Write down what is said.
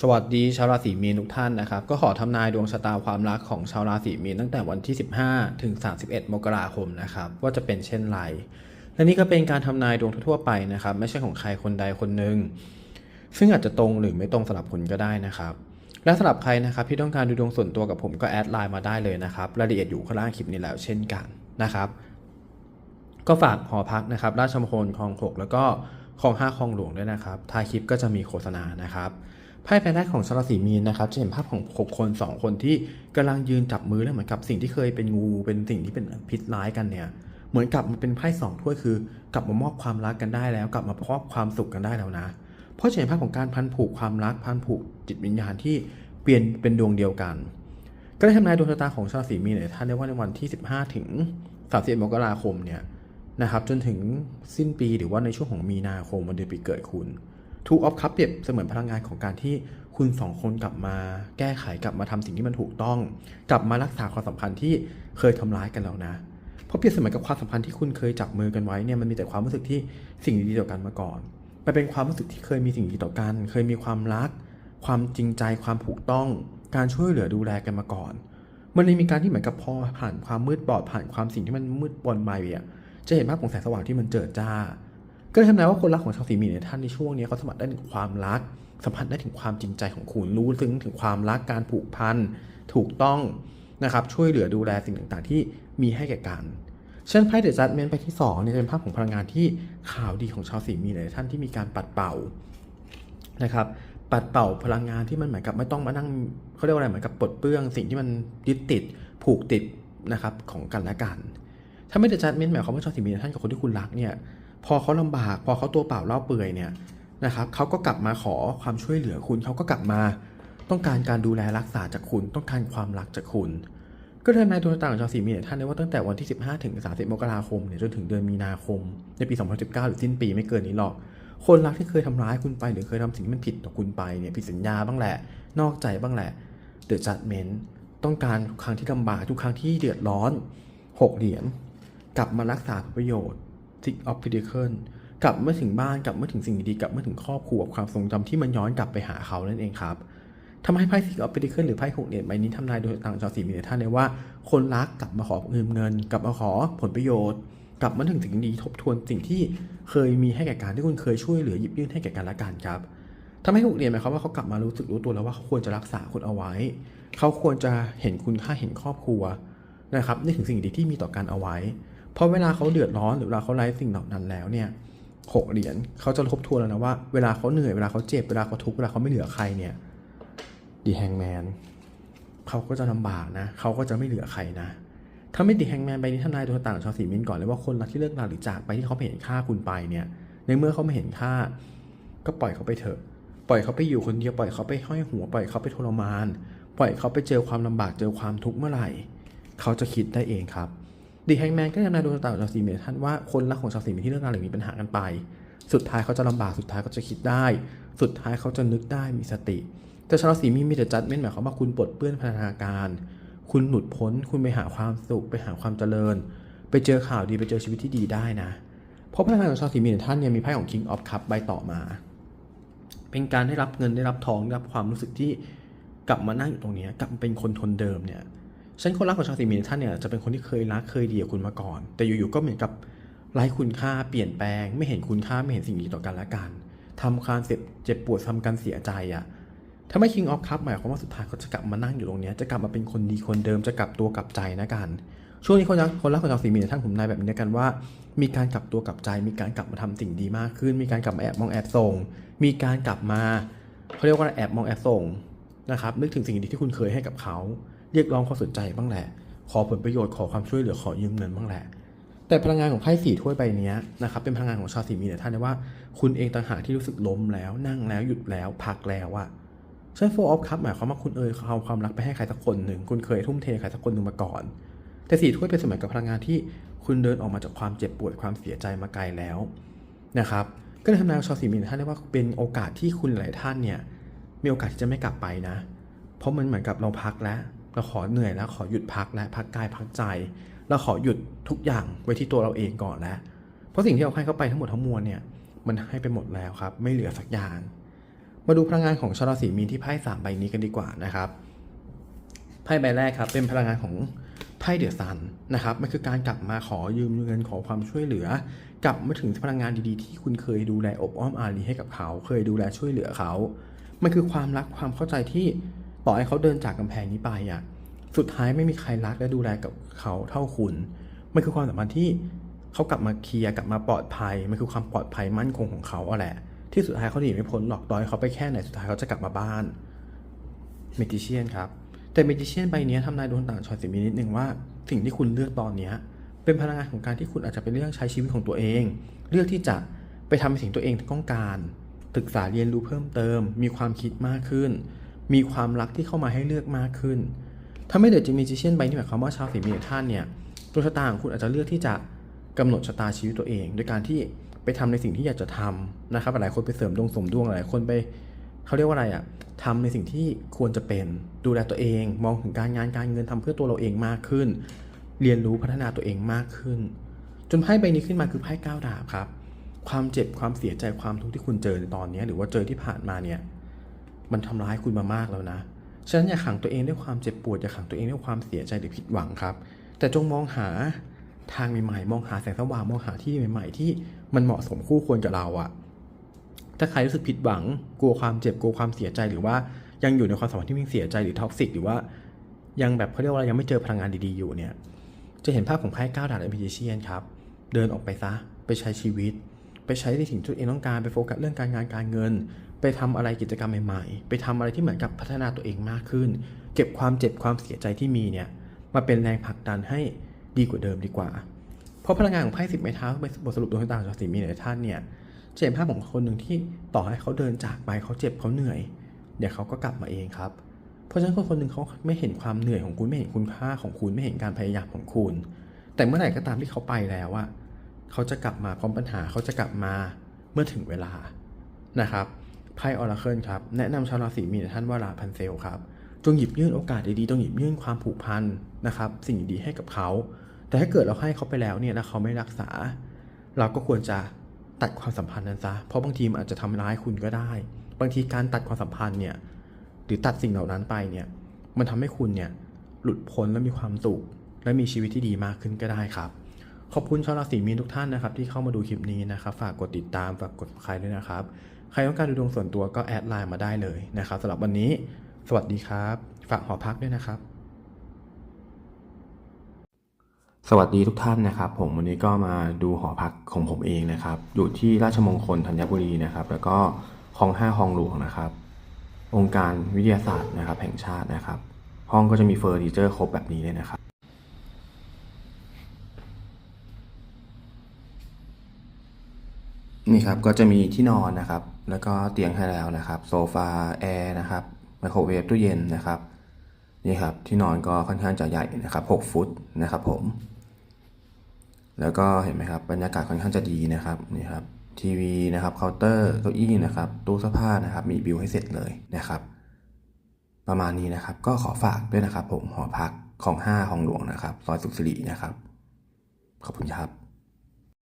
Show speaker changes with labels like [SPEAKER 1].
[SPEAKER 1] สวัสดีชาวราศีมีนทุกท่านนะครับ ก็ขอทำนายดวงชะตาความรักของชาวราศีมีนตั้งแต่วันที่ 15 ถึง 31 มกราคมนะครับ ว่าจะเป็นเช่นไร และนี่ก็เป็นการทำนายดวงทั่วไปนะครับ ไม่ใช่ของใครคนใดคนหนึ่งซึ่งอาจจะตรงหรือไม่ตรงสำหรับคุณก็ได้นะครับ และสำหรับใครนะครับที่ต้องการดูดวงส่วนตัวกับผมก็แอดไลน์มาได้เลยนะครับรายละเอียดอยู่ข้างล่างคลิปนี้แล้วเช่นกันนะครับ ก็ฝากหอพักนะครับ ราชมงคลคลองหกแล้วก็คลองห้าคลองหลวงด้วยนะครับท้ายคลิปก็จะมีโฆษณานะครับ ไพ่ใบแรกของชาราศีมีนนะครับจะเห็นภาพของหกคนสองคนที่กำลังยืนจับมือแล้วเหมือนกับสิ่งที่เคยเป็นงูเป็นสิ่งที่เป็นพิษร้ายกันเนี่ยเหมือนกับมันเป็นไพ่สองถ้วยคือกลับมามอบความรักกันได้แล้ว กลับมามอบความสุขกันได้แล้วนะ เพราะจะเห็นภาพของการพันผูกความรักพันผูกจิตวิญญาณที่เปลี่ยนเป็นดวงเดียวกัน ก็ได้ทำนายดวงชะตาของชาวราศีมีนเนี่ยท่านได้ว่าในวันที่ 15 ถึง31มกราคมเนี่ยนะครับจนถึงสิ้นปีหรือว่าในช่วงของมีนาคมวันเดือนปีเกิดคุณ ทูออฟคัพเปรียบเสมือนพลังงานของการที่คุณสองคนกลับมาแก้ไขกลับมาทำสิ่งที่มันถูกต้อง กลับมารักษาความสัมพันธ์ที่เคยทำร้ายกันแล้วนะเพราะเปรียบเสมือนกับความสัมพันธ์ที่คุณเคยจับมือกันไว้เนี่ยมันมีแต่ความรู้สึกที่สิ่งดีๆต่อกันมาก่อนมันเป็นความรู้สึกที่เคยมีสิ่งดีต่อกัน เคยมีความรัก ความจริงใจความถูกต้อง การช่วยเหลือดูแลกันมาก่อน มันเลยมีการที่เหมือนกับพอผ่านความมืดบอดผ่านความสิ่งที่มันมืดบนไปอะจะเห็นภาพของแสงสว่างที่มันเจิดจ้า ก็เลยทำนายว่าคนรักของชาวสีมีนเนี่ยท่านในช่วงนี้เขาสัมผัสได้ถึงความรัก สัมผัสได้ถึงความจริงใจของคุณรู้ซึ้งถึงความรักการผูกพันถูกต้องนะครับช่วยเหลือดูแลสิ่งต่างๆ ที่มีให้แก่กันเช่นไพ่เดอะจัดเมนไปที่2เนี่ยจะเป็นภาพของพลังงานที่ข่าวดีของชาวสีมีในท่านที่มีการปัดเป่านะครับปัดเป่าพลังงานที่มันเหมือนกับไม่ต้องมานั่งเขาเรียกว่าอะไรเหมือนกับปลดเปลื้องสิ่งที่มันยึดติดผูกติดนะครับของกันและกัน ถ้าไม่เดอะจัดเมนหมายความว่าชาวสีมีในท่านกับคนที่คุณรักเนี่ย พอเขาลำบากพอเขาตัวเปล่าเล่าเปื่อยเนี่ยนะครับเขาก็กลับมาขอความช่วยเหลือคุณเขาก็กลับมา ต้องการการดูแลรักษาจากคุณต้องการความรักจากคุณ ก็เดินในดวงตาของชาวสีมีนท่านได้ว่าตั้งแต่วันที่ 15 ถึง 30 มกราคมเนี่ยจนถึงเดือนมีนาคม ในปี 2019 หรือสิ้นปีไม่เกินนี้หรอก คนรักที่เคยทำร้ายคุณไปหรือเคยทำสิ่งที่มันผิดต่อคุณไปเนี่ยผิดสัญญาบ้างแหละ นอกใจบ้างแหละเดือะจัดเมนต้องการทุกครั้งที่ลำบากทุกครั้งที่เดือดร้อนหกเหรียญกลับมารักษาผลประโยชน์ Six of Pentacle กลับเมื่อถึงบ้านกลับเมื่อถึงสิ่งดีๆกลับเมื่อถึงครอบครัวความทรงจำที่มันย้อนกลับไปหาเขานั่นเองครับทำให้ไพ่ Six of Pentacles หรือไพ่หกเหรียญใบนี้ทำนายโดยต่างชาวสีมีท่านเลยว่า คนรักกลับมาขอเงินเงิน กลับมาขอผลประโยชน์ กลับมาถึงสิ่งดีทบทวนสิ่งที่เคยมีให้แก่การที่คุณเคยช่วยเหลือหยิบยื่นให้แก่กันและกันครับทำให้หกเหรียญหมายความว่าเขากลับมารู้สึกรู้ตัวแล้วว่าเขาควรจะรักษาคุณเอาไว้ เขาควรจะเห็นคุณค่าเห็นครอบครัวนะครับนึกถึงสิ่งดีที่มีต่อกันเอาไว้ เพราะเวลาเขาเดือดร้อนหรือเวลาเขาไร้สิ่งเหล่านั้นแล้วเนี่ยหกเหรียญเขาจะทบทวนแล้วนะว่าเวลาเขาเหนื่อยเวลาเขาเจ็บเวลาเขาทุกข์เวลาเขาไม่เหลือใครเนี่ยดีแฮงแมนเขาก็จะลำบากนะเขาก็จะไม่เหลือใครนะ ถ้าไม่ดีแฮงแมนไปนี้ทำนายตัวต่างชาวสีมินก่อนเลยว่าคนรักที่เลิกราหรือจากไปที่เขาไม่เห็นค่าคุณไปเนี่ยในเมื่อเขาไม่เห็นค่า ก็ปล่อยเขาไปเถอะ ปล่อยเขาไปอยู่คนเดียวปล่อยเขาไปห้อยหัวปล่อยเขาไปทรมาน ปล่อยเขาไปเจอความลำบากเจอความทุกข์เมื่อไหร่ เขาจะคิดได้เองครับ ดีแฮงแมนก็ทำนายดวงชะตาของชาวสีเมท่านว่าคนรักของชาวสีเมษที่เลิกงานหรือมีปัญหากันไป สุดท้ายเขาจะลำบากสุดท้ายเขาจะคิดได้ สุดท้ายเขาจะนึกได้มีสติ แต่ชาวราศีมีนมีแต่จัดเม้นหมายความว่าคุณปลดเปื้อนพันธนาการ คุณหลุดพ้น คุณไปหาความสุขไปหาความเจริญ ไปเจอข่าวดีไปเจอชีวิตที่ดีได้นะ เพราะพลังงานของชาวราศีมีนท่านเนี่ยมีไพ่ของ King of Cup ใบต่อมา เป็นการได้รับเงินได้รับทองได้รับความรู้สึกที่กลับมานั่งอยู่ตรงนี้กลับเป็นคนทนเดิมเนี่ย ฉันคนรักของชาวสีมีนท่านเนี่ยจะเป็นคนที่เคยรักเคยดีกับคุณมาก่อน แต่อยู่ๆก็เหมือนกับไร้คุณค่าเปลี่ยนแปลง ไม่เห็นคุณค่าไม่เห็นสิ่งดีต่อกันและกันทำการเจ็บเจ็บปวดทำการเสียใจอะ่ะถ้าไม่ King of Cup หมายความว่าสุดท้ายเขาจะกลับมานั่งอยู่ตรงนี้จะกลับมาเป็นคนดีคนเดิมจะกลับตัวกลับใจนะกัน ช่วงนี้คนรักคนรักของชาวสีมีนท่านผมนายแบบนี้กันว่า มีการกลับตัวกลับใจ มีการกลับมาทำสิ่งดีมากขึ้น มีการกลับมาแอบมองแอบส่ง มีการกลับมาเขาเรียกว่าแอบมองแอบส่งนะครับนึกถึงสิ่งดีที่คุณเคยให้กับเขา เรียกร้องความสนใจบ้างแหละ ขอผลประโยชน์ขอความช่วยเหลือขอยืมเงินบ้างแหละ แต่พลังงานของไพ่สี่ถ้วยใบนี้นะครับเป็นพลังงานของชาวสีมีเนี่ยท่านนะว่าคุณเองต่างหากที่รู้สึกล้มแล้วนั่งแล้วหยุดแล้วพักแล้วอะเช่นโฟร์ออฟคัพหมายความว่าคุณเอยเอาความรักไปให้ใครสักคนหนึ่งคุณเคยทุ่มเทใครสักคนหนึ่งมาก่อน แต่สี่ถ้วยเป็นสมือนกับพลังงานที่คุณเดินออกมาจากความเจ็บปวดความเสียใจมาไกลแล้วนะครับก็เลยทำนายชาวสีมีท่านได้ว่าเป็นโอกาสที่คุณหลายท่านเนี่ยมีโอกาสที่จะไม่กลับไปนะ เพราะมันเหมือนกับเราพักแล้ว เราขอเหนื่อยแล้วขอหยุดพักและพักกายพักใจ เราขอหยุดทุกอย่างไว้ที่ตัวเราเองก่อนแล้วเพราะสิ่งที่เราให้เข้าไปทั้งหมดทั้งมวลเนี่ยมันให้ไปหมดแล้วครับ ไม่เหลือสักอย่าง มาดูพลังงานของชาวราศีมีนที่ไพ่สามใบนี้กันดีกว่านะครับไพ่ใบแรกครับเป็นพลังงานของไพ่เดือดซันนะครับมันคือการกลับมาขอยืมเงินขอความช่วยเหลือ กลับมาถึงพลังงานดีๆ ที่คุณเคยดูแลอบอ้อมอารีให้กับเขา เคยดูแลช่วยเหลือเขา มันคือความรักความเข้าใจที่ ต่อให้เขาเดินจากกำแพงนี้ไปอะสุดท้ายไม่มีใครรักและดูแลกับเขาเท่าคุณ มันคือความสัมพันธ์ที่เขากลับมาเคลียร์กลับมาปลอดภัย มันคือความปลอดภัยมั่นคงของเขาอะแหละ ที่สุดท้ายเขาหนีไม่พ้นหรอกต่อให้เขาไปแค่ไหนสุดท้ายเขาจะกลับมาบ้านเมจิเชียนครับ แต่เมจิเชียนใบเนี้ยทำนายดวงต่างชอยสิมีนิดนึงว่าสิ่งที่คุณเลือกตอนเนี้ยเป็นพลังงานของการที่คุณอาจจะเป็นเรื่องใช้ชีวิตของตัวเอง เลือกที่จะไปทำในสิ่งตัวเองต้องการ ศึกษาเรียนรู้เพิ่มเติม มีความคิดมากขึ้น มีความรักที่เข้ามาให้เลือกมากขึ้นถ้าไม่เดือดจริงมีจิเชียนใบนี่หมายความว่าชาวสีมีท่านเนี่ยดวงชะตาของคุณอาจจะเลือกที่จะกำหนดชะตาชีวิตตัวเอง โดยการที่ไปทำในสิ่งที่อยากจะทำนะครับหลายคนไปเสริมดวงสมดวงหลายคนไปเขาเรียกว่าอะไรอะ่ะทำในสิ่งที่ควรจะเป็นดูแลตัวเอง มองถึงการงานการเงินทำเพื่อตัวเราเองมากขึ้น เรียนรู้พัฒนาตัวเองมากขึ้น จนไพ่ใบนี้ขึ้นมาคือไพ่ก้าวดาบครับ ความเจ็บความเสียใจความทุกข์ที่คุณเจอในตอนนี้หรือว่าเจอที่ผ่านมาเนี่ย มันทำร้ายคุณมามากแล้วนะ ฉะนั้นอย่าขังตัวเองด้วยความเจ็บปวดอย่าขังตัวเองด้วยความเสียใจหรือผิดหวังครับ แต่จงมองหาทางใหม่ๆ มองหาแสงสว่างมองหาที่ใหม่ๆ ที่มันเหมาะสมคู่ควรกับเราอะถ้าใครรู้สึกผิดหวัง กลัวความเจ็บกลัวความเสียใจหรือว่ายังอยู่ในความสัมพันธ์ที่มีเสียใจหรือท็อกซิกหรือว่ายังแบบเขาเรียกว่าอะไรยังไม่เจอพลังงานดีๆอยู่เนี่ย จะเห็นภาพของไพ่ก้าวดาบและพิจิเชียนครับ เดินออกไปซะ ไปใช้ชีวิต ไปใช้ในสิ่งที่ตัวเองต้องการไปโฟกัสเรื่องการงานการเงิน ไปทำอะไรกิจกรรมใหม่ๆ ไปทำอะไรที่เหมือนกับพัฒนาตัวเองมากขึ้น เก็บความเจ็บความเสียใจที่มีเนี่ยมาเป็นแรงผลักดันให้ดีกว่าเดิมดีกว่า เพราะพลังงานของไพ่สิบไม้เท้าเป็นบทสรุปดวงชะตาของชาวสีมีนในท่านเนี่ยจะเห็นภาพของคนหนึ่งที่ต่อให้เขาเดินจากไปเขาเจ็บเขาเหนื่อย เดี๋ยวเขาก็กลับมาเองครับ เพราะฉะนั้นคนคนหนึ่งเขาไม่เห็นความเหนื่อยของคุณไม่เห็นคุณค่าของคุณไม่เห็นการพยายามของคุณ แต่เมื่อไหร่ก็ตามที่เขาไปแล้วอะเขาจะกลับมาพร้อมปัญหาเขาจะกลับมาเมื่อถึงเวลานะครับ ไพ่ออราเคิลครับ แนะนำชาวราศีมีนท่านว่าลาพันเซลครับ จงหยิบยื่นโอกาสดีๆจงหยิบยื่นความผูกพันนะครับ สิ่งดีให้กับเขา แต่ถ้าเกิดเราให้เขาไปแล้วเนี่ยแล้วเขาไม่รักษา เราก็ควรจะตัดความสัมพันธ์นั้นซะ เพราะบางทีมันอาจจะทำร้ายคุณก็ได้ บางทีการตัดความสัมพันธ์เนี่ยหรือตัดสิ่งเหล่านั้นไปเนี่ย มันทำให้คุณเนี่ยหลุดพ้นและมีความสุขและมีชีวิตที่ดีมากขึ้นก็ได้ครับ ขอบคุณชาวราศีมีนทุกท่านนะครับ ที่เข้ามาดูคลิปนี้นะครับ ฝากกดติดตามฝากกดใครด้วยนะครับ ใครต้องการดูดวงส่วนตัวก็แอดไลน์มาได้เลยนะครับสำหรับวันนี้ สวัสดีครับ ฝากหอพักด้วยนะครับ สวัสดีทุกท่านนะครับ ผมวันนี้ก็มาดูหอพักของผมเองนะครับ อยู่ที่ราชมงคลธัญบุรีนะครับ แล้วก็คลองห้าคลองหลวงนะครับ องค์การวิทยาศาสตร์นะครับ แห่งชาตินะครับ ห้องก็จะมีเฟอร์นิเจอร์ครบแบบนี้เลยนะครับ นี่ครับก็จะมีที่นอนนะครับ แล้วก็เตียงให้แล้วนะครับ โซฟาแอร์นะครับไมโครเวฟตู้เย็นนะครับนี่ครับที่นอนก็ค่อนข้างจะใหญ่นะครับ6ฟุตนะครับผม แล้วก็เห็นไหมครับบรรยากาศค่อนข้างจะดีนะครับนี่ครับทีวีนะครับเคาน์เตอร์เก้าอี้นะครับตู้เสื้อผ้านะครับมีบิวให้เสร็จเลยนะครับ ประมาณนี้นะครับก็ขอฝากด้วยนะครับ ผมหอพักของ5ของหลวงนะครับซอยสุขสิรินะครับ ขอบคุณครับ